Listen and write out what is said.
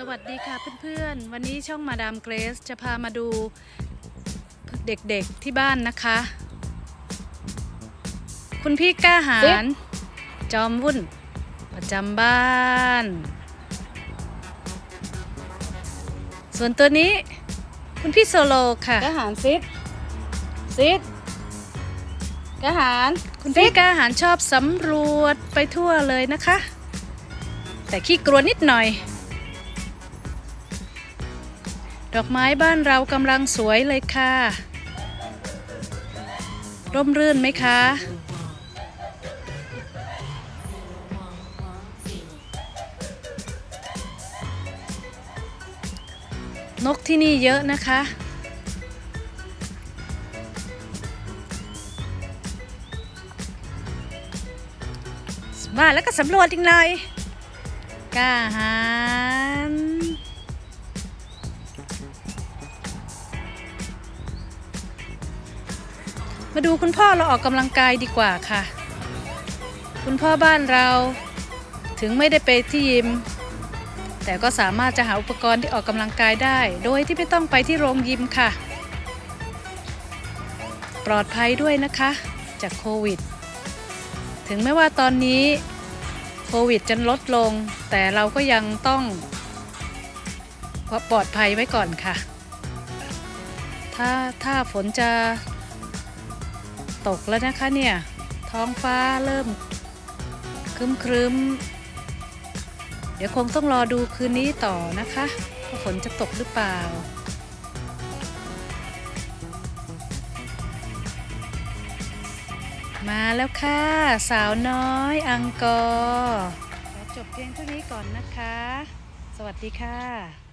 สวัสดีค่ะเพื่อนๆ วันนี้ช่องมาดามเกรซจะพามาดูเด็กๆที่บ้านนะคะ คุณพี่กล้าหาญจอมวุ่น ประจำบ้าน ส่วนตัวนี้ คุณพี่โซโลค่ะกระหารซิดซิดกระหารคุณพี่กล้าหาญชอบสำรวจไปทั่วเลยนะคะ แต่ขี้กลัวนิดหน่อย ดอกไม้บ้านเรากำลังสวยเลยค่ะ ร่มรื่นไหมคะนกที่นี่เยอะนะคะมาแล้วก็สำรวจอีกหน่อยกาหาญ มาดูคุณพ่อเราออกกำลังกายดีกว่าค่ะ คุณพ่อบ้านเราถึงไม่ได้ไปที่ยิม แต่ก็สามารถจะหาอุปกรณ์ที่ออกกำลังกายได้ โดยที่ไม่ต้องไปที่โรงยิมค่ะ ปลอดภัยด้วยนะคะ จากโควิด ถึงแม้ว่าตอนนี้โควิดจะลดลง แต่เราก็ยังต้องปลอดภัยไว้ก่อนค่ะ ถ้าถ้าฝนจะ ตกแล้วนะคะเนี่ย ท้องฟ้าเริ่มครึ้มครึ้มเดี๋ยวคงต้องรอดูคืนนี้ต่อนะคะว่าฝนจะตกหรือเปล่า มาแล้วค่ะ สาวน้อยอังกอร์ขอจบเพียงเท่านี้ก่อนนะคะ สวัสดีค่ะ